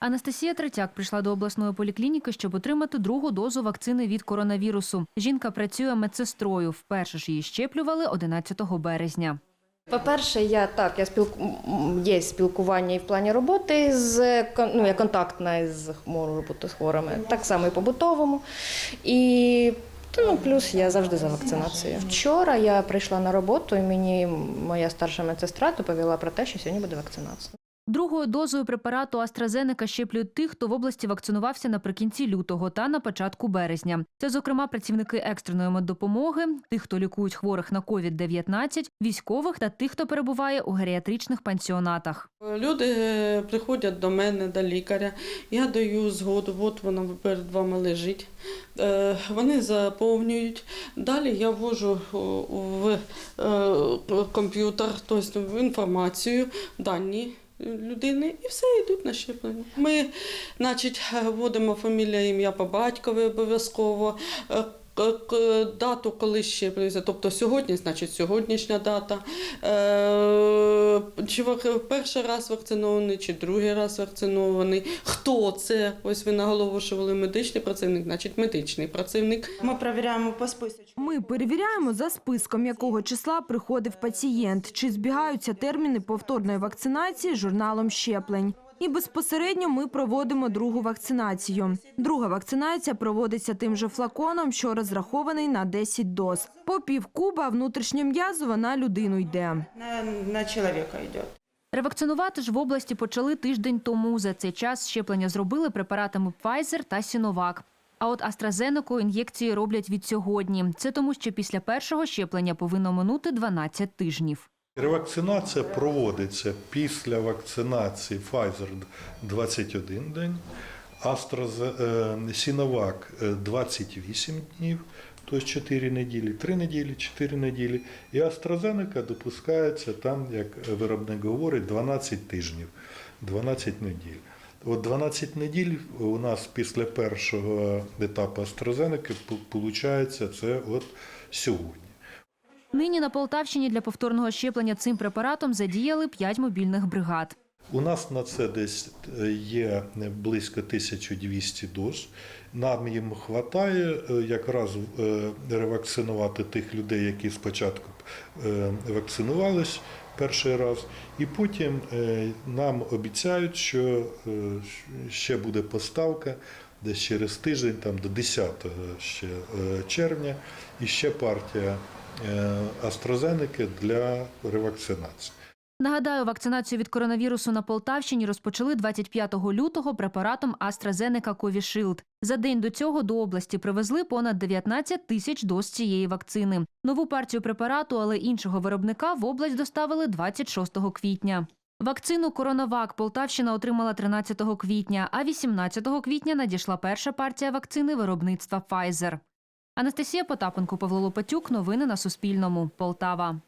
Анастасія Третяк прийшла до обласної поліклініки, щоб отримати другу дозу вакцини від коронавірусу. Жінка працює медсестрою. Вперше ж її щеплювали 11 березня. По-перше, я так, я спілку... є спілкування і в плані роботи з ну, я контактна з можу з хворими, так само і побутовому. І ну, плюс я завжди за вакцинацію. Вчора я прийшла на роботу, і мені моя старша медсестра доповіла про те, що сьогодні буде вакцинація. Другою дозою препарату AstraZeneca щеплюють тих, хто в області вакцинувався наприкінці лютого та на початку березня. Це, зокрема, працівники екстреної меддопомоги, тих, хто лікують хворих на COVID-19, військових та тих, хто перебуває у геріатричних пансіонатах. Люди е, приходять до мене, до лікаря. Я даю згоду, от вона перед вами лежить. Е, Вони заповнюють. Далі я ввожу в е, комп'ютер, тобто інформацію, дані людини і все йдуть на щеплення. Ми, значить, вводимо фамілія, ім'я по батькові обов'язково. е, Дату, коли щеплюється, тобто сьогодні, значить сьогоднішня дата. Е, Чи вак- перший раз вакцинований, чи другий раз вакцинований. Хто це? Ось ви наголошували медичний працівник, значить медичний працівник. Ми перевіряємо по списочку. Ми перевіряємо за списком, якого числа приходив пацієнт, чи збігаються терміни повторної вакцинації з журналом щеплень. І безпосередньо ми проводимо другу вакцинацію. Друга вакцинація проводиться тим же флаконом, що розрахований на 10 доз. По пів куба внутрішньом'язово на людину йде. На, на чоловіка йде. Ревакцинувати ж в області почали тиждень тому. За цей час щеплення зробили препаратами Pfizer та Sinovac. А от AstraZeneca ін'єкції роблять від сьогодні. Це тому, що після першого щеплення повинно минути 12 тижнів. Ревакцинація проводиться після вакцинації Pfizer 21 день, AstraZeneca 28 днів, тобто 4 неділі, 3 неділі, 4 неділі. І AstraZeneca допускається там, як виробник говорить, 12 тижнів, 12 неділь. От 12 неділь у нас після першого етапу AstraZeneca виходить це от сьогодні. Нині на Полтавщині для повторного щеплення цим препаратом задіяли 5 мобільних бригад. У нас на це десь е, є близько 1200 доз. Нам їм вистачає якраз е, ревакцинувати тих людей, які спочатку е, вакцинувались перший раз, і потім е, нам обіцяють, що е, ще буде поставка десь через тиждень, там до 10 ще е, червня, і ще партія е, AstraZeneca для ревакцинації. Нагадаю, вакцинацію від коронавірусу на Полтавщині розпочали 25 лютого препаратом AstraZeneca Covishield. За день до цього до області привезли понад 19 тисяч доз цієї вакцини. Нову партію препарату, але іншого виробника в область доставили 26 квітня. Вакцину Коронавак Полтавщина отримала 13 квітня, а 18 квітня надійшла перша партія вакцини виробництва Pfizer. Анастасія Потапенко, Павло Лопатюк. Новини на Суспільному. Полтава.